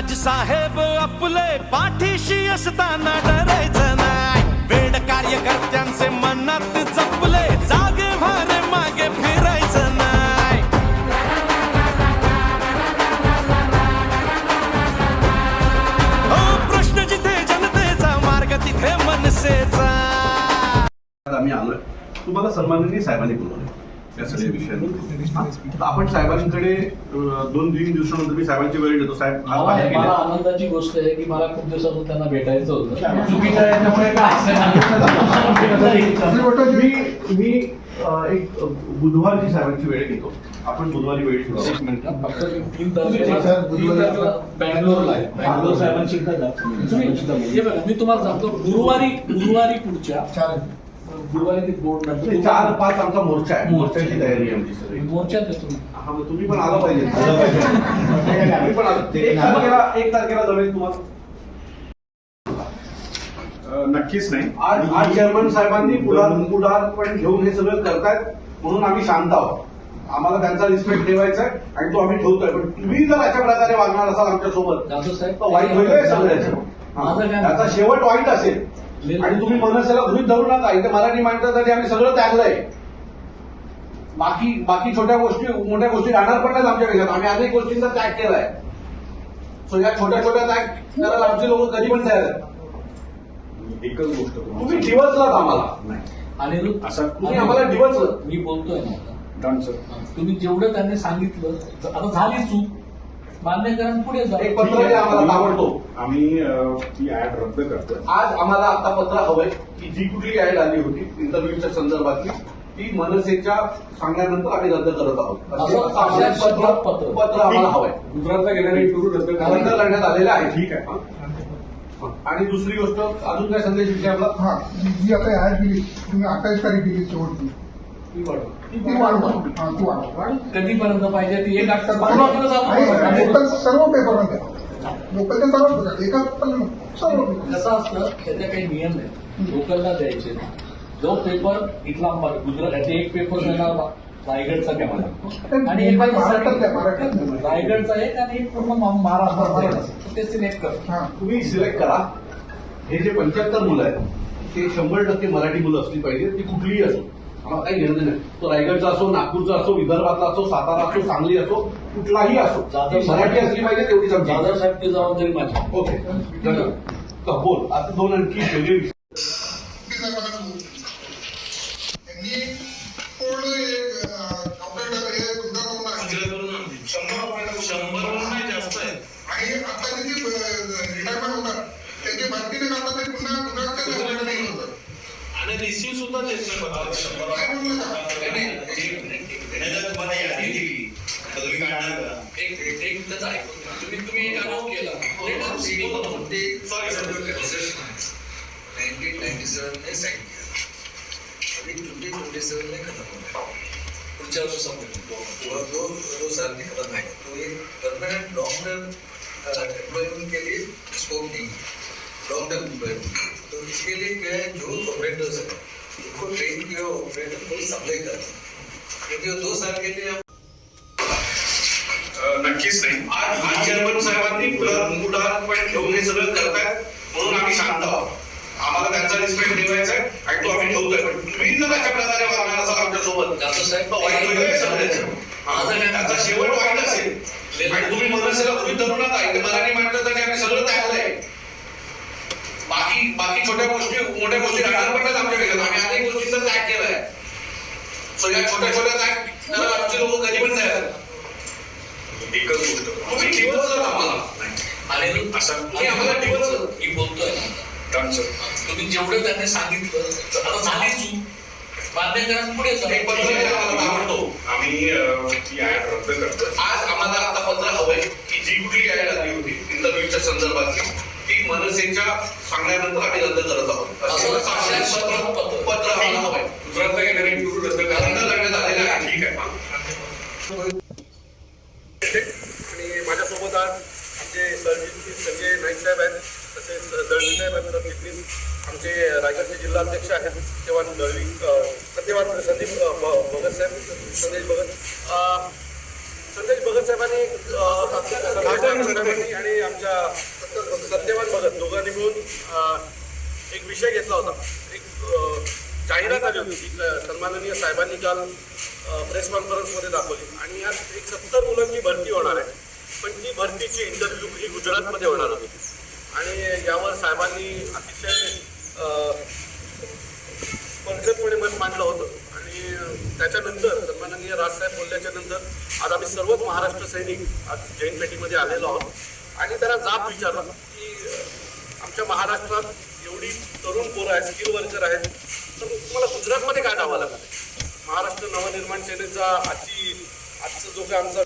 राज साहेब आपले पाठीशी असताना डरायचं नाही. वेड कार्यकर्त्यांचे मनात जपले जागे भारे मागे फिरायचं नाही. हो, प्रश्न जिथे जनतेचा मार्ग तिथे मनसेचा. आम्ही आलोय. तुम्हाला सन्माननीय साहेबांनी बोलवले सगळ्या आपण साहेबांकडे दोन तीन दिवसानंतर मी साहेबांची वेळ देतो साहेब मला. आनंदाची गोष्ट आहे की मला खूप दिवसातून त्यांना भेटायचं होतं. याच्यामुळे काय मी एक बुधवारची साहेबांची वेळ घेतो. आपण बुधवारी वेळ तारखेला बँगलोरला आहे. बँगलोर साहेबांची तुम्ही- बघा मी तुम्हाला सांगतो गुरुवारी गुरुवारी पुढच्या गुरुवारी ते बोर्ड ते चार पाच आमचा मोर्चा आहे. मोर्चा. मोर्चाची तयारी आहे आमची सगळी. मोर्चात आहे तुम्ही. हा मग तुम्ही पण आला पाहिजे. आलं पाहिजे. आम्ही पण आलो. एक तारखेला एक तारखेला जमेल तुम्हाला. नक्कीच नाही. आज आज चेअरमन साहेबांनी पुढार पुढारपण घेऊन हे सगळं करतायत म्हणून आम्ही शांत आहोत. आम्हाला त्यांचा रिस्पेक्ट ठेवायचा आहे आणि तो आम्ही ठेवतोय. पण तुम्ही जर अशा प्रकारे वागणार असाल आमच्यासोबत जाधव साहेब तर वाईट होईल सगळ्याचं. त्याचा शेवट वाईट असेल. आणि तुम्ही मनसेला गृहित धरू नका इथे मराठी माणसासाठी आम्ही सगळं त्यागलंय. बाकी बाकी छोट्या गोष्टी मोठ्या गोष्टी राहणार पण नाहीत आमच्या देशात आम्ही अनेक गोष्टींचा त्याग केलाय. सो या छोट्या छोट्या त्याग करायला आमचे लोक कधी पण तयार आहेत. एकच गोष्ट तुम्ही डिवचलात आम्हाला. नाही. आणि असं तुम्ही आम्हाला डिवचलं मी बोलतोय ना. डन सर तुम्ही जेवढं त्यांनी सांगितलं आता झाली चूक. मान्य करा आणि पुढे जा एक पत्र द्या आम्हाला ताबडतोब आम्ही अं, ती ऍड रद्द करतोय. आज आम्हाला आता पत्र हवंय की जी कुठली ऍड आली होती इंटरव्ह्यूच्या संदर्भातली ती मनसेच्या सांगण्यानंतर आम्ही रद्द करत आहोत. असं- असं आम्हाला असं पत्र पत्र. पत्र आम्हाला हवंय. गुजरातला गेलेला इंटरव्ह्यू रद्द रद्द करा. करण्यात आलेलं आहे. ठीक आहे. आणि दुसरी गोष्ट अजून काय संदेश विषय आपला हा जी जी आता ऍड दिली तुम्ही अठ्ठावीस तारीख दिली शेवटची. ती वाढवा. ती हा कधीपर्यंत पाहिजे ती एक आठ सर्व द्या लोकलच्या सर्व पेपर एका पण. सर्व पेपर कसं असतं त्याचे काही नियम आहेत लोकलला द्यायचे. जो पेपर इथला मा- गुजरात एक पेपर देणार मा- रायगडचा द्या मला. आणि एक महाराष्ट्रात महाराष्ट्रात. रायगडचा एक आणि एक पूर्ण मा- महाराष्ट्राचा महाराष्ट्र. एक. ते सिलेक्ट कर. हा. तुम्ही सिलेक्ट करा. हे जे पंच्याहत्तर मुलं आहेत ते शंभर टक्के मराठी मुलं असली पाहिजे ती कुठलीही असो. आम्हाला काही घेणं नाही. तो रायगडचा असो नागपूरचा असो विदर्भातला असो सातारा असो सांगली असो कुठलाही असो. मराठी असली पाहिजे तेवढीच आमची दादा साहेब ती जबाबदारी माझी ओके. बोल आता दोन आणखी वेगळे सुद्धा देत नाही बघा. काय बोललो? का? एक एक एक मिनिटच ऐकून. तुम्ही तुम्ही एक अनुभव केला. Let us see. Sorry, sir. Nineteen ninety seven में साइन किया अभी ट्वेंटी ट्वेंटी सेवन में खत्म गया पुढच्या वर्षी संपेल. वो दो दो साल में खत्म तो ये परमानेंट लॉन्ग टर्म एम्प्लॉयमेंट के लिए स्कोप नहीं. है लॉन्ग टर्म एम्प्लॉयमेंट तो इसके लिए क्या है जो ऑपरेटर्स है उनको ट्रेन किया ऑपरेटर को सप्लाई करना क्योंकि वो दो साल के लिए अं, नक्कीच नाही. आज आज चेअरमन साहेबांनी पुढारपण घेऊन हे सगळं करतायत म्हणून आम्ही शांत आहोत. आम्हाला त्यांचा रिस्पेक्ट ठेवायचा आहे आणि तो आम्ही ठेवतोय. पण तुम्ही जर अशा प्रकारे वागणार असाल आमच्यासोबत. जाधव साहेब तर वाईट होईल सगळ्याचं. हा, त्याचा शेवट वाईट असेल. आणि तुम्ही मनसेला गृहित धरू नका इथे मराठी माणसासाठी आम्ही सगळं त्यागलंय बाकी बाकी छोट्या गोष्टी मोठ्या गोष्टी राहणार आमच्या आम्ही अनेक गोष्टींचा त्याग केलाय. सो या छोट्या छोट्या त्याग आमचे लोक कधी पण तयार एकच गोष्ट. तुम्ही आम्हाला. आणि असं तुम्ही आम्हाला डिवचलं मी बोलतोय. तुम्ही जेवढं त्यांनी सांगितलं आता झाली चूक. मान्य करा आणि पुढे जा. एक पत्र द्या आम्हाला ताबडतोब आम्ही अं, ती ऍड रद्द करतोय. आज आम्हाला आता पत्र हवंय. की जी कुठली ऍड आली होती? इंटरव्ह्यूच्या संदर्भातली. मनसेच्या सांगण्यानंतर आम्ही रद्द करत आहोत. पत्र रद्द. करण्यात आलेलं आहे. ठीक आहे. आणि माझ्यासोबत आज आमचे सरचिटणीस संजय नाईक साहेब आहेत. तसेच दळवी साहेब आहेत. सरचिटणीस आमचे रायगडचे जिल्हाध्यक्ष आहेत. सत्यवान दळवी सत्यवान संदीप भगत साहेब संदेश भगत. विषय घेतला होता. एक जाहिरात आली होती सन्माननीय साहेबांनी काल प्रेस कॉन्फरन्समध्ये दाखवली. आणि यात एक सत्तर मुलांची भरती होणार आहे. पण ती भरतीची इंटरव्ह्यू ही गुजरातमध्ये होणार होती. आणि यावर साहेबांनी अतिशय अं, परखतपणे मत मांडलं होतं. आणि त्याच्यानंतर सन्माननीय राजसाहेब बोलल्याच्या नंतर आज आम्ही सर्वच महाराष्ट्र सैनिक आज जैन पेटीमध्ये आलेलो आहोत. आणि त्याला जाब विचारला की आमच्या महाराष्ट्रात एवढी तरुण पोरं आहेत स्किल वर्कर आहेत. तर तुम्हाला गुजरातमध्ये काय जावं लागत महाराष्ट्र नवनिर्माण सेनेचा आजची आजचा जो काय आमचा